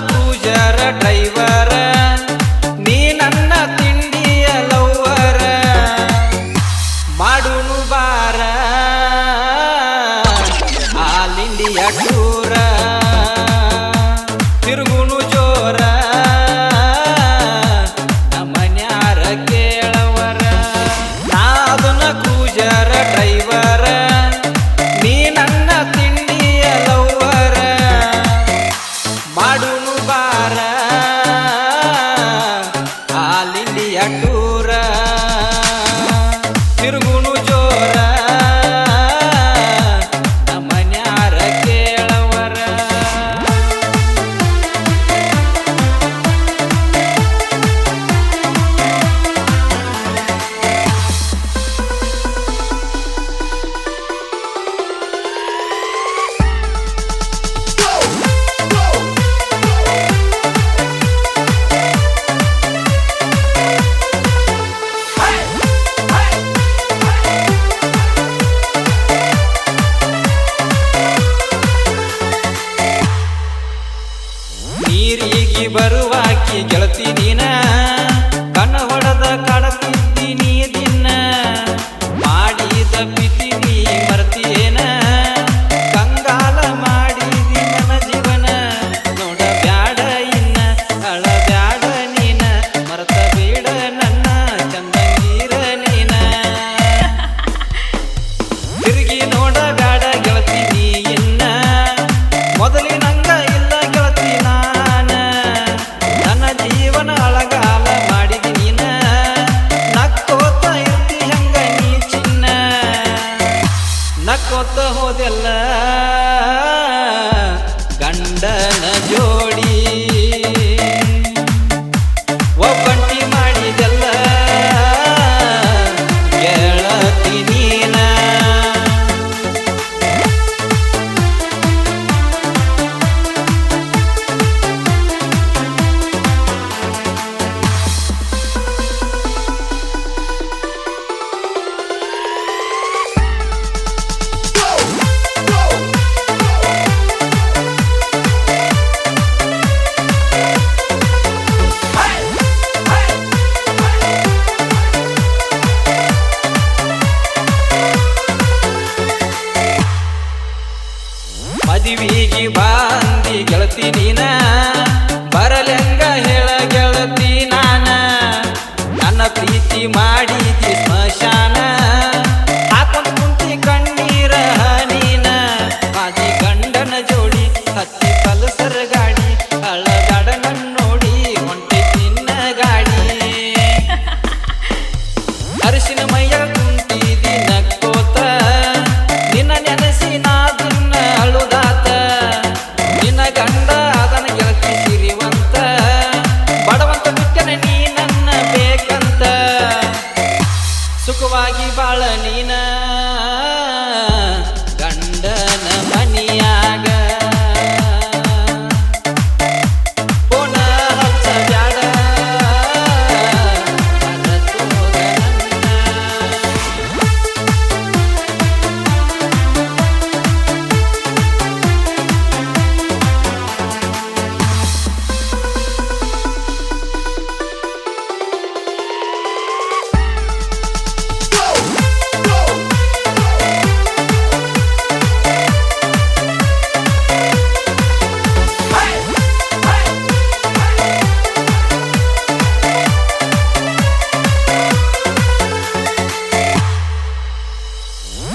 ಕ್ರೂಜರ driver, ನೀ ನನ್ನ ತಿಂಡಿಯ ಲವ್ವರ. ಮಾಡುನು ಬಾರ ಆಲ್ ಇಂಡಿಯಾ ಟೂರ. ತಿರುಗುನು ಜೋರ, ನಮ್ಮನ್ಯಾರ ಕೇಳವರ. ನಾ ಅದನ್ನ ಡ್ರೈವರ್. ಬರುವಾಕಿ ಗೆಳತಿ ನೀನ. ಕಣ್ಣ ಹೊಡೆದ ಕಡತಿದ್ದೀನಿ ದಿನ ಮಾಡಿದ ಪಿತಿ ಹತ್ತಿ ಪಲ್ಸರ್ ಗಾಡಿ ಅಳಗಾಡ ನೋಡಿ ಹೊಂಟಿ ನಿನ್ನ ಗಾಡಿ. ಅರಿಶಿನ ಮೈಯ ಕುಂತಿದಿ ನಕ್ಕೋತ ನಿನ್ನ ನೆನೆಸಿ ನಾ ದಿನ ಅಳುದಾತ. ನಿನ್ನ ಗಂಡ ಅದನ ಗೆಳತಿ ಸಿರಿವಂತ, ಬಡವಂತ ಬಿಟ್ಟನೆ ನೀ ನನ್ನ ಬೇಕಂತ. ಸುಖವಾಗಿ ಬಾಳ ನೀನ.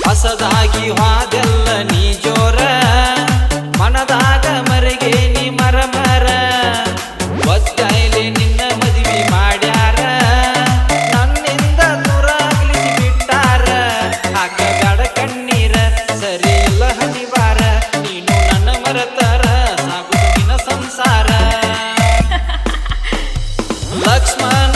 ಹೊಸದಾಗಿ ಹಾದೆಲ್ಲ ನೀ ಜೋರ. ಮನದಾಗ ಮರೆಗೆ ನೀ ಮರ ಮರ ಒತ್ತಾಯಲೆ ನಿನ್ನ ಮದುವೆ ಮಾಡ್ಯಾರ. ನನ್ನಿಂದ ದೂರ ಬಿಟ್ಟಾರ. ಹಾಕಬೇಡ ಕಣ್ಣೀರ ಸರಿ ಇಲ್ಲ ಹನಿವಾರ. ನೀನು ನನ್ನ ಮರತಾರ ಸಾಕು ನಿನ್ನ ಸಂಸಾರ. ಲಕ್ಷ್ಮಣ